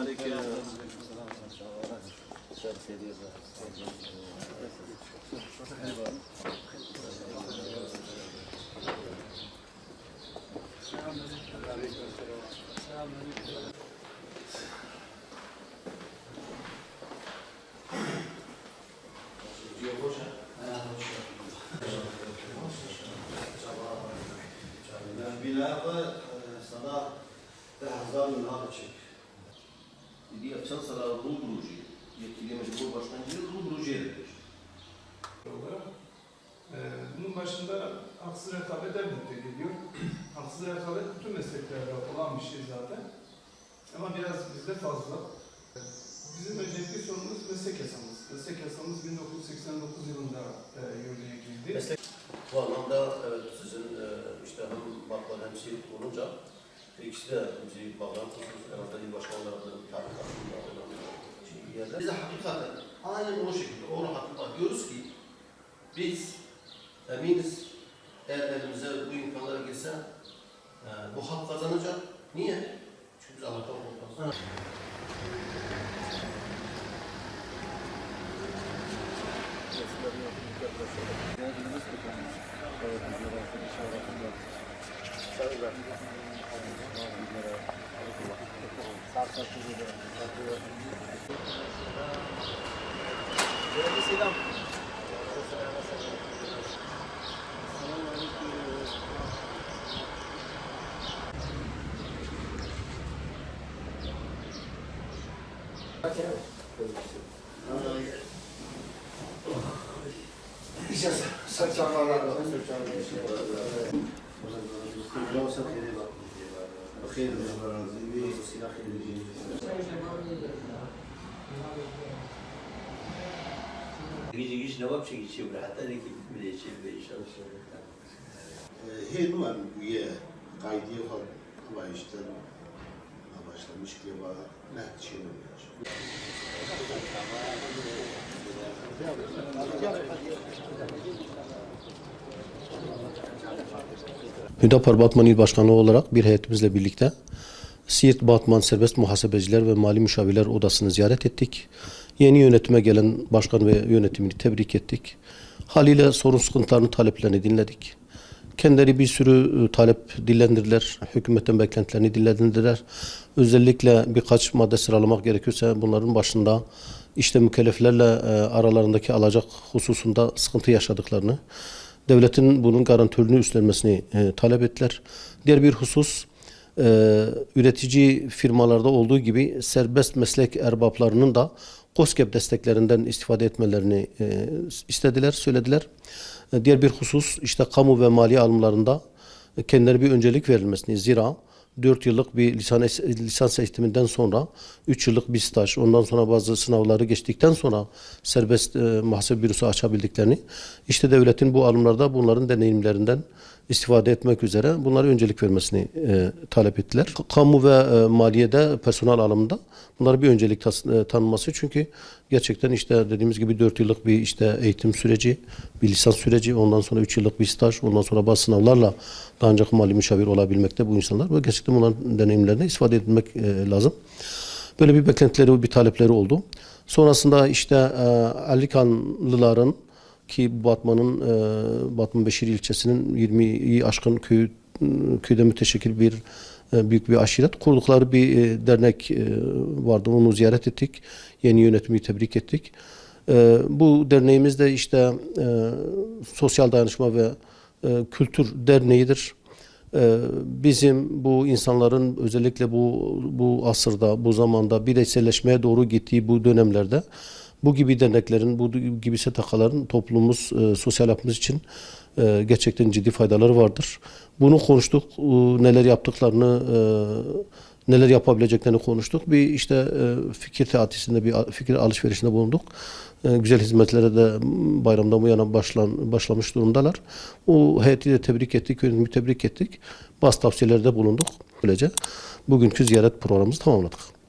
عليك يا Binalarda sana daha zarlı ne yapacak? Çek. Dedi yapacağın sana Rum Ruji. Yetkili Cumhurbaşkanı Rum Ruji'ye olarak. Ee, bunun başında haksız rekabet elbette geliyor. haksız rekabet bütün mesleklerde olan bir şey zaten. Ama biraz bizde fazla. Bizim öncelikli sorunumuz meslek yasamız. Meslek yasamız 1989 yılında e, yürürlüğe girdi. Bu anlamda evet sizin e, işte hem baklar hem olunca İkisi de önce bağlar kursunuz, herhalde il başkanlarından tabi Çünkü yerler. Biz de hakikaten aynen o şekilde, o rahatlıkla diyoruz ki biz eminiz eğer elimize bu imkanlar geçse e, bu halk kazanacak. Niye? Çünkü biz Allah'tan korkmaz. Thank. Şey, Selam. Gracias. گیش نواب چه گیشی بره حتی نکی بله چه بیشن هی Thank you. Hüdapar Batman İl Başkanlığı olarak bir heyetimizle birlikte Siirt Batman Serbest Muhasebeciler ve Mali Müşavirler Odası'nı ziyaret ettik. Yeni yönetime gelen başkan ve yönetimini tebrik ettik. Haliyle sorun sıkıntılarını, taleplerini dinledik. Kendileri bir sürü e, talep dillendirdiler. Hükümetten beklentilerini dillendirdiler. Özellikle birkaç madde sıralamak gerekirse bunların başında işte mükelleflerle e, aralarındaki alacak hususunda sıkıntı yaşadıklarını, devletin bunun garantörünü üstlenmesini e, talep ettiler. Diğer bir husus e, üretici firmalarda olduğu gibi serbest meslek erbaplarının da KOSGEB desteklerinden istifade etmelerini e, istediler, söylediler. E, diğer bir husus işte kamu ve mali alımlarında e, kendilerine bir öncelik verilmesini. Zira 4 yıllık bir lisans, lisans eğitiminden sonra 3 yıllık bir staj, ondan sonra bazı sınavları geçtikten sonra serbest e, muhasebe bürosu açabildiklerini, işte devletin bu alımlarda bunların deneyimlerinden istifade etmek üzere bunlara öncelik vermesini e, talep ettiler. Kamu ve e, maliyede personel alımında bunlara bir öncelik tas- e, tanınması çünkü gerçekten işte dediğimiz gibi 4 yıllık bir işte eğitim süreci, bir lisans süreci, ondan sonra 3 yıllık bir staj, ondan sonra bazı sınavlarla daha ancak mali müşavir olabilmekte bu insanlar ve gerçekten bunların deneyimlerine istifade edilmek e, lazım. Böyle bir beklentileri, bir talepleri oldu. Sonrasında işte e, Alikanlıların ki Batman'ın e, Batman Beşir ilçesinin 20'yi aşkın köy, köyde müteşekkil bir e, büyük bir aşiret kurdukları bir e, dernek e, vardı. Onu ziyaret ettik. Yeni yönetimi tebrik ettik. E, bu derneğimiz de işte e, Sosyal Dayanışma ve e, Kültür Derneği'dir. Ee, bizim bu insanların özellikle bu bu asırda, bu zamanda bireyselleşmeye doğru gittiği bu dönemlerde bu gibi derneklerin, bu gibi STK'ların toplumumuz, e, sosyal yapımız için e, gerçekten ciddi faydaları vardır. Bunu konuştuk, e, neler yaptıklarını, e, neler yapabileceklerini konuştuk. Bir işte e, fikir teatisinde, bir fikir alışverişinde bulunduk. E, güzel hizmetlere de bayramdan bu yana başlan, başlamış durumdalar. O heyeti de tebrik ettik, yönetimi tebrik ettik. Bazı tavsiyelerde bulunduk. Böylece bugünkü ziyaret programımızı tamamladık.